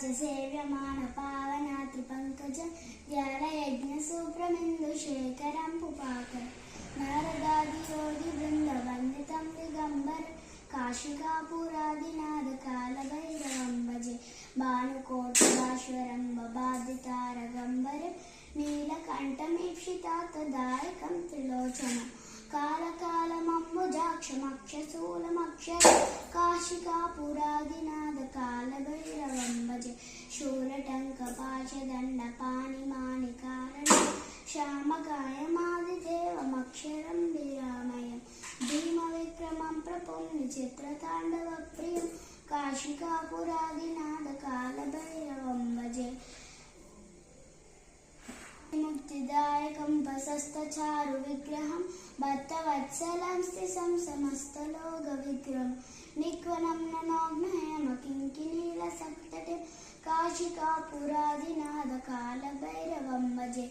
రాజసేవ్యమాన పావన త్రిపంకజ జ్ఞానయజ్ఞ సూప్రమిందు శేఖరం పుపాకర నారదాది యోగి బృంద వందితం దిగంబర కాశికాపురాదినాథ కాల భైరవం భజే భానుకోటిభాశ్వరం బాధితారగంబర నీలకంఠమీక్షితాతదాయకం త్రిలోచన కాలకాలమంబుజాక్షమక్షశూలమక్షర కాశికాపురాదినాథ కాలభైరవం భజే శూలటంకపాశదండ పాణిమాని కారణ శ్యామకాయమాదిదేవమక్షరం విరామయం భీమ విక్రమం ప్రపుణ్య చిత్రతాండవ ప్రియం కాశికాపురాదినాథ కాలభైరవం భజే ముక్తిదాయకం ప్రశస్తచారు काशिकापुरादिनादकालभैरवं वजे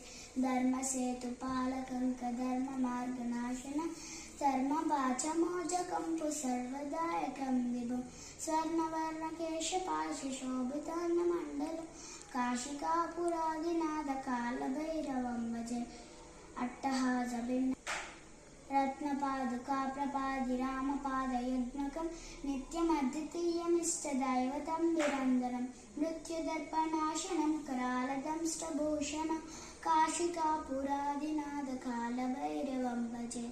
धर्मसेतुपालकङ्कधर्मचकम्पु सर्वदायकं विभु स्वर्णवर्णकेशपाशिशोभन्नमण्डलं काशिकापुरादिनादकालभैरवं भजे अट्टहा रत्नपादुकाप्रपादि रामपादय ലോകം നിത്യമദ്വിതീയമിഷ്ടദൈവ തം നിരന്തരം മൃത്യുദർപ്പനാശനം കരാളദംഷ്ടഭൂഷണം കാശികാ പുരാതിനാഥകാലഭൈരവം ഭജേ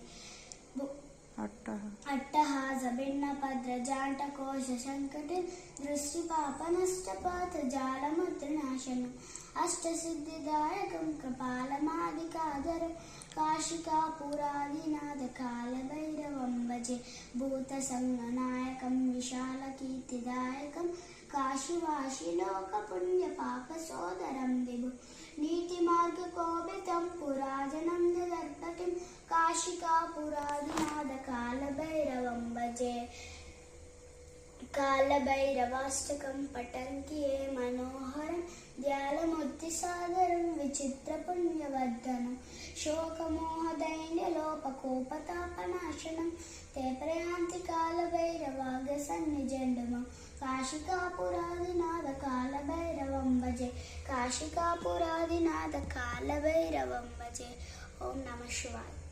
अट्टहासभिन्नपद्रजाटकोशसङ्कटे दृष्टिपापनष्टपातजालमुद्रनाशनम् अष्टसिद्धिदायकं कपालमादिकाधर काशिकापुरादिनाथकालभैरवं भजे, भूतसङ्गनायकं विशालकीर्तिदायकं काशिवाशिलोकपुण्यपापसोदरं विभु। नीतिमार्गकोपितं पुराजनं ददर्पटिं काशिकापुरादिनाथकालभैरवं भजे। कालभैरवाष्टकं पटङ्किये मनोहर కాశికాపురాదినాథ సాగరం విచిత్ర పుణ్యవర్ధనం శోకమోహదైన్య లోపకోపతాపనాశనం. తే ప్రయాంతి కాలభైరవాగ సన్నిజండమ కాశికాపురాదినాథ కాలభైరవం భజే. కాశికాపురాదినాథ కాలభైరవం భజే. ఓం నమ శివాయ.